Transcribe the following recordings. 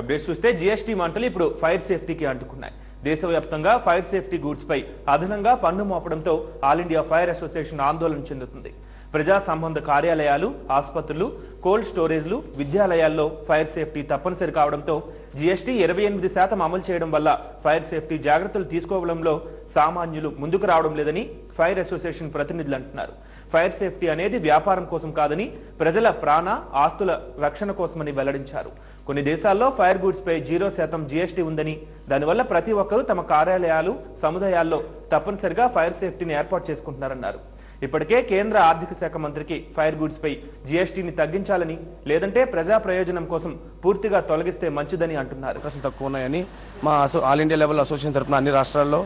Updates చూస్తే GST మంటలు ఇప్పుడు ఫైర్ సేఫ్టీకి అంటుకున్నాయి. దేశవ్యాప్తంగా ఫైర్ సేఫ్టీ గూడ్స్ పై అదనంగా పన్ను మోపడంతో ఆల్ ఇండియా ఫైర్ అసోసియేషన్ ఆందోళన చెందుతుంది. ప్రజా సంబంధ కార్యాలయాలు ఆసుపత్రులు కోల్డ్ స్టోరేజ్లు విద్యాలయాల్లో ఫైర్ సేఫ్టీ తప్పనిసరి కావడంతో జీఎస్టీ ఇరవై ఎనిమిది శాతం అమలు చేయడం వల్ల ఫైర్ సేఫ్టీ జాగ్రత్తలు తీసుకోవడంలో సామాన్యులు ముందుకు రావడం లేదని ఫైర్ అసోసియేషన్ ప్రతినిధులు అంటున్నారు. ఫైర్ సేఫ్టీ అనేది వ్యాపారం కోసం కాదని ప్రజల ప్రాణ ఆస్తుల రక్షణ కోసమని వెల్లడించారు. కొన్ని దేశాల్లో ఫైర్ గూడ్స్ పై జీరో శాతం జీఎస్టీ ఉందని దానివల్ల ప్రతి ఒక్కరూ తమ కార్యాలయాలు సముదాయాల్లో తప్పనిసరిగా ఫైర్ సేఫ్టీని ఏర్పాటు చేసుకుంటున్నారన్నారు. ఇప్పటికే కేంద్ర ఆర్థిక శాఖ మంత్రికి ఫైర్ గూడ్స్ పై జీఎస్టీని తగ్గించాలని లేదంటే ప్రజా ప్రయోజనం కోసం పూర్తిగా తొలగిస్తే మంచిదని అంటున్నారు. అవకాశం తక్కువ ఉన్నాయని మా అసో ఆల్ ఇండియా లెవెల్ అసోసియేషన్ తరపున అన్ని రాష్ట్రాల్లో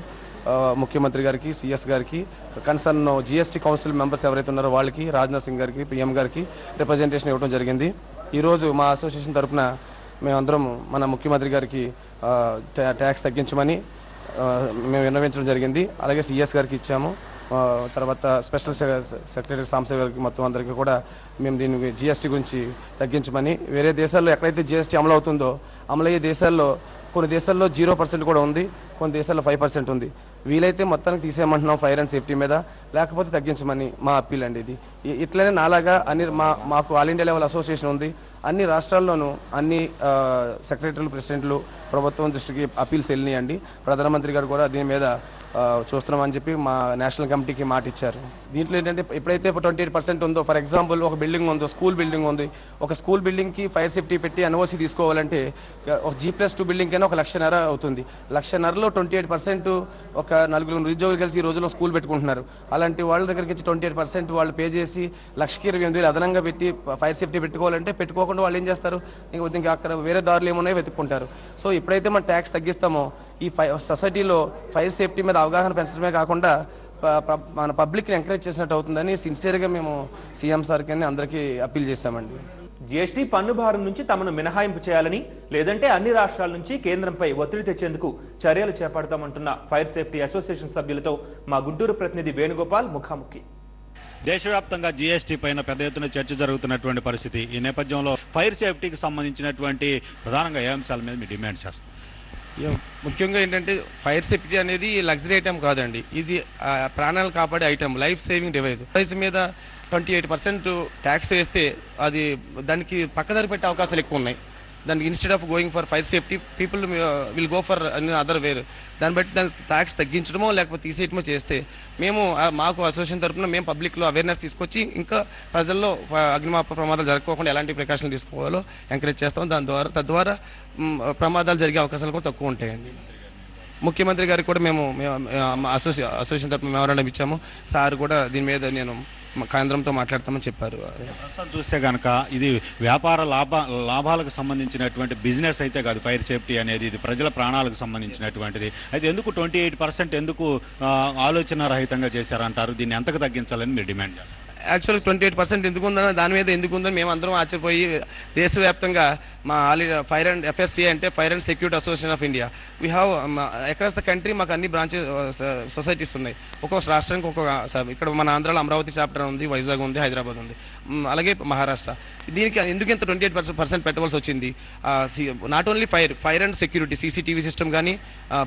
ముఖ్యమంత్రి గారికి సిఎస్ గారికి కన్సర్న్ జీఎస్టీ కౌన్సిల్ మెంబర్స్ ఎవరైతే ఉన్నారో వాళ్ళకి రాజ్నాథ్ సింగ్ గారికి పిఎం గారికి రిప్రజెంటేషన్ ఇవ్వడం జరిగింది. ఈరోజు మా అసోసియేషన్ తరపున మేమందరం మన ముఖ్యమంత్రి గారికి ట్యాక్స్ తగ్గించమని మేము విన్నవించడం జరిగింది. అలాగే సిఎస్ గారికి ఇచ్చాము. తర్వాత స్పెషల్ సెక్రటరీ సాంసే గారికి మొత్తం అందరికీ కూడా మేము దీని జీఎస్టీ గురించి తగ్గించమని వేరే దేశాల్లో ఎక్కడైతే జిఎస్టీ అమలు అవుతుందో అమలయ్యే దేశాల్లో కొన్ని దేశాల్లో జీరో పర్సెంట్ కూడా ఉంది కొన్ని దేశాల్లో ఫైవ్ పర్సెంట్ ఉంది. వీలైతే మొత్తానికి తీసేయమంటున్నాం ఫైర్ అండ్ సేఫ్టీ మీద. లేకపోతే తగ్గించమని మా అప్పీల్ అండి ఇది. ఇట్లనే నాలాగా అన్ని మా మాకు ఆల్ ఇండియా లెవెల్ అసోసియేషన్ ఉంది. అన్ని రాష్ట్రాల్లోనూ అన్ని సెక్రటరీలు ప్రెసిడెంట్లు ప్రభుత్వం దృష్టికి అప్పీల్స్ వెళ్ళినాయండి. ప్రధానమంత్రి గారు కూడా దీని మీద చూస్తున్నామని చెప్పి మా నేషనల్ కమిటీకి మాట ఇచ్చారు. దీంట్లో ఏంటంటే ఎప్పుడైతే ట్వంటీ ఎయిట్ పర్సెంట్ ఉందో ఫర్ ఎగ్జాంపుల్ ఒక బిల్డింగ్ ఉందో స్కూల్ బిల్డింగ్ ఉంది. ఒక స్కూల్ బిల్డింగ్కి ఫైర్ సేఫ్టీ పెట్టి ఎన్ఓసీ తీసుకోవాలంటే ఒక జీ ప్లస్ టూ బిల్డింగ్ కైనా ఒక లక్షన్నర అవుతుంది. లక్షన్నరలో ట్వంటీ ఎయిట్ పర్సెంట్ ఒక నలుగురు నిరుద్యోగులు కలిసి ఈ రోజుల్లో స్కూల్ పెట్టుకుంటున్నారు. అలాంటి వాళ్ళ దగ్గరికి వచ్చి ట్వంటీ ఎయిట్ పర్సెంట్ వాళ్ళు పే చేసి లక్షకి ఇరవై ఎనిమిది వేలు అదనంగా పెట్టి ఫైర్ సేఫ్టీ పెట్టుకోవాలంటే పెట్టుకోకుండా వాళ్ళు ఏం చేస్తారు? ఇంక ఇంకా అక్కడ వేరే దారులు ఏమున్నాయో వెతుక్కుంటారు. సో ఎప్పుడైతే మనం ట్యాక్స్ తగ్గిస్తామో ఈ ఫై సొసైటీలో ఫైర్ సేఫ్టీ మీద అవగాహన పెంచడమే కాకుండా మన పబ్లిక్ని ఎంకరేజ్ చేసినట్టు అవుతుందని సిన్సియర్గా మేము సీఎం సార్కి అందరికీ అప్పీల్ చేస్తామండి. జీఎస్టీ పన్ను భారం నుంచి తమను మినహాయింపు చేయాలని లేదంటే అన్ని రాష్ట్రాల నుంచి కేంద్రంపై ఒత్తిడి తెచ్చేందుకు చర్యలు చేపడతామంటున్న ఫైర్ సేఫ్టీ అసోసియేషన్ సభ్యులతో మా గుంటూరు ప్రతినిధి వేణుగోపాల్ ముఖాముఖి. దేశవ్యాప్తంగా జీఎస్టీ పైన పెద్ద ఎత్తున చర్చ జరుగుతున్నటువంటి పరిస్థితి. ఈ నేపథ్యంలో ఫైర్ సేఫ్టీకి సంబంధించినటువంటి ప్రధానంగా ఏ అంశాల మీద మీ డిమాండ్ సార్? ముఖ్యంగా ఏంటంటే ఫైర్ సేఫ్టీ అనేది లగ్జరీ ఐటమ్ కాదండి. ఇది ఆ, ప్రాణాలు కాపాడే item life saving device. Device మీద ట్వంటీ ఎయిట్ పర్సెంట్ ట్యాక్స్ వేస్తే అది దానికి పక్కదారి పెట్టే అవకాశాలు ఎక్కువ ఉన్నాయి దానికి instead of going for fire safety people will go for other where దాన్ని బట్టి దానికి ట్యాక్స్ తగ్గించడమో లేకపోతే తీసేయటమో చేస్తే మేము మాకు అసోసియేషన్ తరఫున మేము పబ్లిక్లో అవేర్నెస్ తీసుకొచ్చి ఇంకా ప్రజల్లో అగ్నిమాప ప్రమాదాలు జరగకోకుండా ఎలాంటి ప్రికాషన్లు తీసుకోవాలో ఎంకరేజ్ చేస్తాం. దాని ద్వారా తద్వారా ప్రమాదాలు జరిగే అవకాశాలు కూడా తక్కువ ఉంటాయండి. ముఖ్యమంత్రి గారికి కూడా మేము మేము, అసోసియేషన్ తరఫున మెమోరాండం ఇచ్చాము. సార్ కూడా దీని మీద నేను కేంద్రంతో మాట్లాడతామని చెప్పారు. చూస్తే కనుక ఇది వ్యాపార లాభ లాభాలకు సంబంధించినటువంటి బిజినెస్ అయితే కాదు ఫైర్ సేఫ్టీ అనేది ఇది ప్రజల ప్రాణాలకు సంబంధించినటువంటిది. అయితే ఎందుకు ట్వంటీ ఎయిట్ పర్సెంట్ ఎందుకు ఆలోచన రహితంగా చేశారంటారు? దీన్ని ఎంతకు తగ్గించాలని మీరు డిమాండ్ చేస్తారు? యాక్చువల్ ట్వంటీ ఎయిట్ పర్సెంట్ ఎందుకు ఉందని దాని మీద ఎందుకు ఉందని మేము అందరం ఆశ్చర్యపోయి దేశవ్యాప్తంగా మా ఆల్ ఫైర్ అండ్ ఎఫ్ఎస్సీ అంటే fire and security association of India. We have across the country మాకు అన్ని బ్రాంచెస్ సొసైటీస్ uh, ఉన్నాయి. ఒక్కొక్క రాష్ట్రానికి ఒక్కొక్క ఇక్కడ మన ఆంధ్రాలో అమరావతి చాప్టర్ ఉంది వైజాగ్ ఉంది హైదరాబాద్ ఉంది. అలాగే మహారాష్ట్ర. దీనికి ఎందుకు ఇంత ట్వంటీ ఎయిట్ పర్సెంట్ పెట్టవలసి వచ్చింది? Not only fire fire and security CCTV system కానీ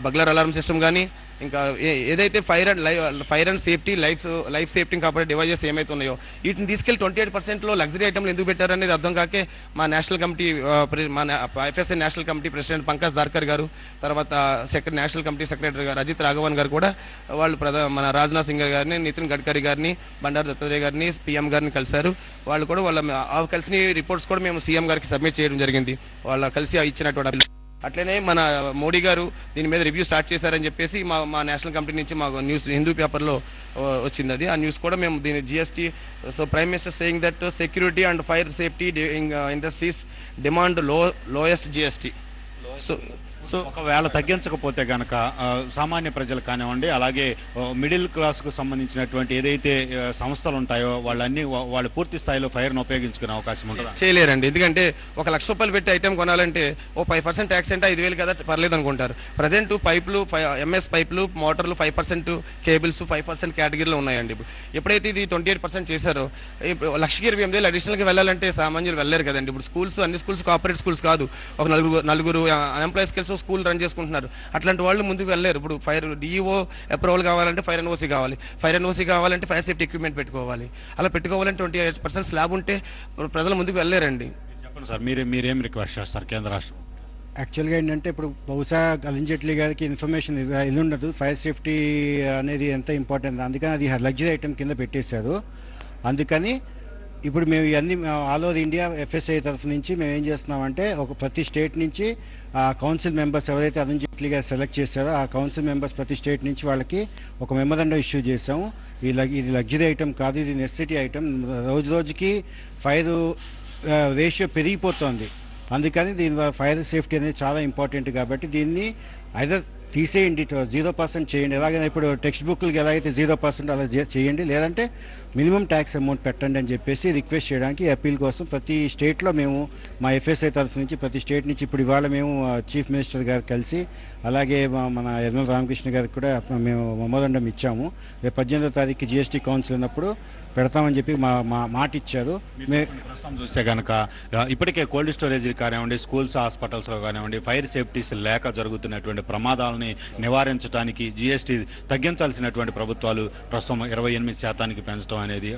బగ్లర్ అలారం సిస్టమ్ కానీ ఇంకా ఏదైతే fire and fire and safety life life safety కాపాడే డివైజెస్ ఏమైతే ఉన్నాయో వీటిని తీసుకెళ్ళి ట్వంటీ ఎయిట్ పర్సెంట్లో లగ్జరీ ఐటమ్లు ఎందుకు పెట్టారనేది అర్థం కాకే మా నేషనల్ కమిటీ ప్రె- మా FSI national committee president Pankaj Darkar గారు తర్వాత సెక్రటరీ నేషనల్ కమిటీ సెక్రటరీ గారు అజిత్ రాఘవన్ గారు కూడా వాళ్ళు ప్రధా మన రాజ్నాథ్ సింగ్ గారిని నితిన్ గడ్కరీ గారిని బండారు దత్తాత్రేయ గారిని పిఎం గారిని కలిశారు. వాళ్ళు కూడా వాళ్ళ కలిసిన రిపోర్ట్స్ కూడా మేము సీఎం గారికి సబ్మిట్ చేయడం జరిగింది. వాళ్ళ కలిసి ఇచ్చినటువంటి అట్లనే మన మోడీ గారు దీని మీద రివ్యూ స్టార్ట్ చేశారని చెప్పేసి మా మా నేషనల్ కమిటీ నుంచి మా న్యూస్ హిందూ పేపర్లో వచ్చింది అది ఆ న్యూస్ కూడా మేము దీని GST so prime minister saying that security and fire safety industries డిమాండ్లో lowest GST. So so ఒకవేళ తగ్గించకపోతే గనక సామాన్య ప్రజలు కానివ్వండి అలాగే మిడిల్ క్లాస్కు సంబంధించినటువంటి ఏదైతే సంస్థలు ఉంటాయో వాళ్ళన్నీ వాళ్ళు పూర్తి స్థాయిలో ఫైర్ను ఉపయోగించుకునే అవకాశం ఉంటుంది? చేయలేరండి. ఎందుకంటే ఒక లక్ష రూపాయలు పెట్టి ఐటెం కొనాలంటే ఓ ఫైవ్ పర్సెంట్ ట్యాక్స్ అంటే ఐదు వేలు కదా పర్లేదు అనుకుంటారు. ప్రజెంట్ పైపులు ఎంఎస్ పైపులు మోటార్లు five percent cables five percent కేటగిరీలో ఉన్నాయండి ఇప్పుడు. ఎప్పుడైతే ఇది ట్వంటీ ఎయిట్ పర్సెంట్ చేశారో లక్షకి ఇరవై ఎనిమిది వేలు అడిషనల్గా వెళ్ళాలంటే సామాన్యులు వెళ్ళలేరు కదండి. ఇప్పుడు స్కూల్స్ అన్ని స్కూల్స్ కోఆపరేటివ్ స్కూల్స్ కాదు. ఒక నలుగురు నలుగురు అన్ఎంప్లాయీస్ కలిసి స్కూల్ రన్ చేసుకుంటున్నారు. అట్లాంటి వాళ్ళు ముందుకు వెళ్ళలేరు. ఇప్పుడు ఫైర్ డిఈఓ అప్రూవల్ కావాలంటే ఫైర్ ఎన్ఓసీ కావాలి. ఫైర్ ఎన్ఓసీ కావాలంటే ఫైర్ సేఫ్టీ ఎక్విప్మెంట్ పెట్టుకోవాలి. అలా పెట్టుకోవాలంటే ట్వంటీ ఎయిట్ పర్సెంట్ స్లాబ్ ఉంటే ప్రజలు ముందుకు వెళ్ళలేరండి. చెప్పండి సార్ మీరు మీరేం రిక్వెస్ట్ చేస్తారు కేంద్ర రాష్ట్రం? యాక్చువల్గా ఏంటంటే ఇప్పుడు బహుశా అరుణ్ జైట్లీ గారికి ఇన్ఫర్మేషన్ ఇది ఉండదు. ఫైర్ సేఫ్టీ అనేది ఎంత ఇంపార్టెంట్? అందుకని అది లగ్జరీ ఐటమ్ కింద పెట్టేశారు. అందుకని ఇప్పుడు మేము ఇవన్నీ ఆల్ ఓవర్ ఇండియా ఎఫ్ఎస్ఐ తరఫు నుంచి మేము ఏం చేస్తున్నామంటే ఒక ప్రతి స్టేట్ నుంచి ఆ కౌన్సిల్ మెంబర్స్ ఎవరైతే అరుణ్ జైట్లీ గారు సెలెక్ట్ చేశారో ఆ కౌన్సిల్ మెంబర్స్ ప్రతి స్టేట్ నుంచి వాళ్ళకి ఒక మెమరండం ఇష్యూ చేసాము ఈ లగ్ ఇది లగ్జరీ ఐటమ్ కాదు ఇది నెసెసిటీ ఐటమ్ రోజు రోజుకి ఫైర్ రేషియో పెరిగిపోతోంది. అందుకని దీని ఫైర్ సేఫ్టీ అనేది చాలా ఇంపార్టెంట్ కాబట్టి దీన్ని ఐదర్ తీసేయండి జీరో పర్సెంట్ చేయండి. ఎలాగైనా ఇప్పుడు టెక్స్ట్ బుక్లకి ఎలాగైతే జీరో పర్సెంట్ అలా చేయండి లేదంటే మినిమం ట్యాక్స్ అమౌంట్ పెట్టండి అని చెప్పేసి రిక్వెస్ట్ చేయడానికి అపీల్ కోసం ప్రతి స్టేట్లో మేము మా ఎఫ్ఎస్ఐ తరఫు నుంచి ప్రతి స్టేట్ నుంచి ఇప్పుడు ఇవాళ మేము చీఫ్ మినిస్టర్ గారు కలిసి అలాగే మా- మన యర్మల్ రామకృష్ణ గారికి కూడా మేము మెమోరండం ఇచ్చాము. రేపు పద్దెనిమిదో తారీఖు జిఎస్టీ కౌన్సిల్ ఉన్నప్పుడు పెడతామని చెప్పి మా మా మాట ఇచ్చారు మే ప్రస్తుతం చూస్తే కనుక ఇప్పటికే కోల్డ్ స్టోరేజ్ కానివ్వండి స్కూల్స్ హాస్పిటల్స్లో కానివ్వండి ఫైర్ సేఫ్టీస్ లేక జరుగుతున్నటువంటి ప్రమాదాలని నివారించడానికి జీఎస్టీ తగ్గించాల్సినటువంటి ప్రభుత్వాలు ప్రస్తుతం ఇరవై ఎనిమిది శాతానికి పెంచడం అనేది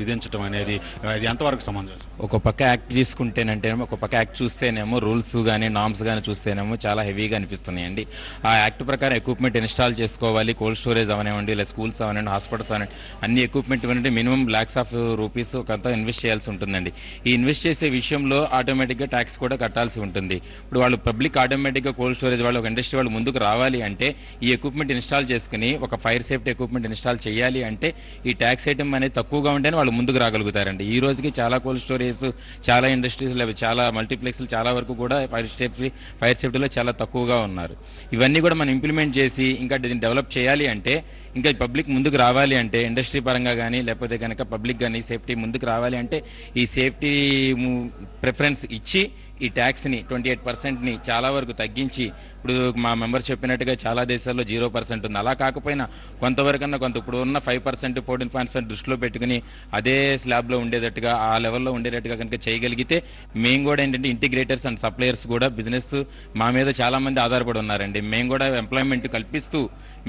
విధించడం అనేది ఇది ఎంతవరకు సమంజసం? ఒక పక్క యాక్ట్ తీసుకుంటేనంటేనేమో ఒక పక్క యాక్ట్ చూస్తేనేమో రూల్స్ కానీ నామ్స్ కానీ చూస్తేనేమో చాలా హెవీగా అనిపిస్తున్నాయండి. ఆ యాక్ట్ ప్రకారం ఎక్విప్మెంట్ ఇన్స్టాల్ చేసుకోవాలి. కోల్డ్ స్టోరేజ్ అవనివ్వండి లేదా స్కూల్స్ అవనండి హాస్పిటల్స్ అవనండి అన్ని ఎక్విప్మెంట్ ఇవ్వండి మినిమం లాక్స్ ఆఫ్ రూపీస్ కొంత ఇన్వెస్ట్ చేయాల్సి ఉంటుందండి. ఈ ఇన్వెస్ట్ చేసే విషయంలో ఆటోమేటిక్గా ట్యాక్స్ కూడా కట్టాల్సి ఉంటుంది. ఇప్పుడు వాళ్ళు పబ్లిక్ ఆటోమేటిక్గా కోల్డ్ స్టోరేజ్ వాళ్ళు ఒక ఇండస్ట్రీ వాళ్ళు ముందుకు రావాలి అంటే ఈ ఎక్విప్మెంట్ ఇన్స్టాల్ చేసుకుని ఒక ఫైర్ సేఫ్టీ ఎక్విప్మెంట్ ఇన్స్టాల్ చేయాలి అంటే ఈ ట్యాక్స్ ఐటమ్ అనేది తక్కువగా ఉంటేనే వాళ్ళు ముందుకు రాగలుగుతారండి. ఈ రోజుకి చాలా కోల్డ్ స్టోరేజ్ చాలా ఇండస్ట్రీస్ చాలా మల్టీప్లెక్స్లు చాలా వరకు కూడా ఫైర్ సేఫ్టీ ఫైర్ సేఫ్టీలో చాలా తక్కువగా ఉన్నారు. ఇవన్నీ కూడా మనం ఇంప్లిమెంట్ చేసి ఇంకా దీన్ని డెవలప్ చేయాలి అంటే ఇంకా పబ్లిక్ ముందుకు రావాలి అంటే ఇండస్ట్రీ పరంగా కానీ లేకపోతే కనుక పబ్లిక్ కానీ సేఫ్టీ ముందుకు రావాలి అంటే ఈ సేఫ్టీ ప్రిఫరెన్స్ ఇచ్చి ఈ ట్యాక్స్ని ట్వంటీ ఎయిట్ పర్సెంట్ని చాలా వరకు తగ్గించి ఇప్పుడు మా మెంబర్ చెప్పినట్టుగా చాలా దేశాల్లో జీరో పర్సెంట్ ఉంది. అలా కాకపోయినా కొంతవరకన్నా కొంత ఇప్పుడు ఉన్న ఫైవ్ పర్సెంట్ ఫోర్టీన్ పర్సెంట్ దృష్టిలో పెట్టుకుని అదే స్లాబ్లో ఉండేటట్టుగా ఆ లెవెల్లో ఉండేటట్టుగా కనుక చేయగలిగితే మేము కూడా ఏంటంటే ఇంటిగ్రేటర్స్ అండ్ సప్లయర్స్ కూడా బిజినెస్ మా మీద చాలామంది ఆధారపడి ఉన్నారండి. మేము కూడా ఎంప్లాయ్మెంట్ కల్పిస్తూ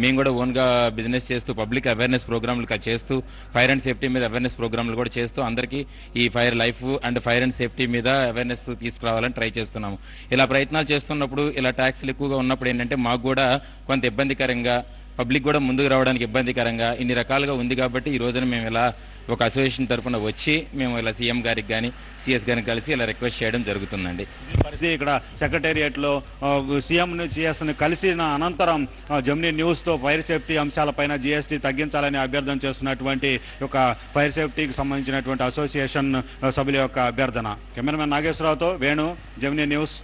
మేము కూడా ఓన్గా బిజినెస్ చేస్తూ పబ్లిక్ అవేర్నెస్ ప్రోగ్రాంలు చేస్తూ ఫైర్ అండ్ సేఫ్టీ మీద అవేర్నెస్ ప్రోగ్రాంలు కూడా చేస్తూ అందరికీ ఈ fire life and fire and safety మీద అవేర్నెస్ తీసుకురావాలని ట్రై చేస్తున్నాము. ఇలా ప్రయత్నాలు చేస్తున్నప్పుడు ఇలా ట్యాక్స్లు ఎక్కువగా ఉన్నప్పుడు ఏంటంటే మాకు కూడా కొంత ఇబ్బందికరంగా పబ్లిక్ కూడా ముందుకు రావడానికి ఇబ్బందికరంగా ఇన్ని రకాలుగా ఉంది కాబట్టి ఈ రోజున మేము ఇలా ఒక అసోసియేషన్ తరఫున వచ్చి మేము ఇలా సీఎం గారికి కానీ సిఎస్ గారికి కలిసి ఇలా రిక్వెస్ట్ చేయడం జరుగుతుందండి. పరిస్థితి ఇక్కడ సెక్రటేరియట్లో సీఎం సిఎస్ కలిసిన అనంతరం జమ్నీ న్యూస్తో న్యూస్తో ఫైర్ సేఫ్టీ అంశాలపైన జీఎస్టీ తగ్గించాలని అభ్యర్థన చేస్తున్నటువంటి ఒక ఫైర్ సేఫ్టీకి సంబంధించినటువంటి అసోసియేషన్ సభ్యుల యొక్క అభ్యర్థన. కెమెరామెన్ నాగేశ్వరరావుతో వేణు జమ్నీ న్యూస్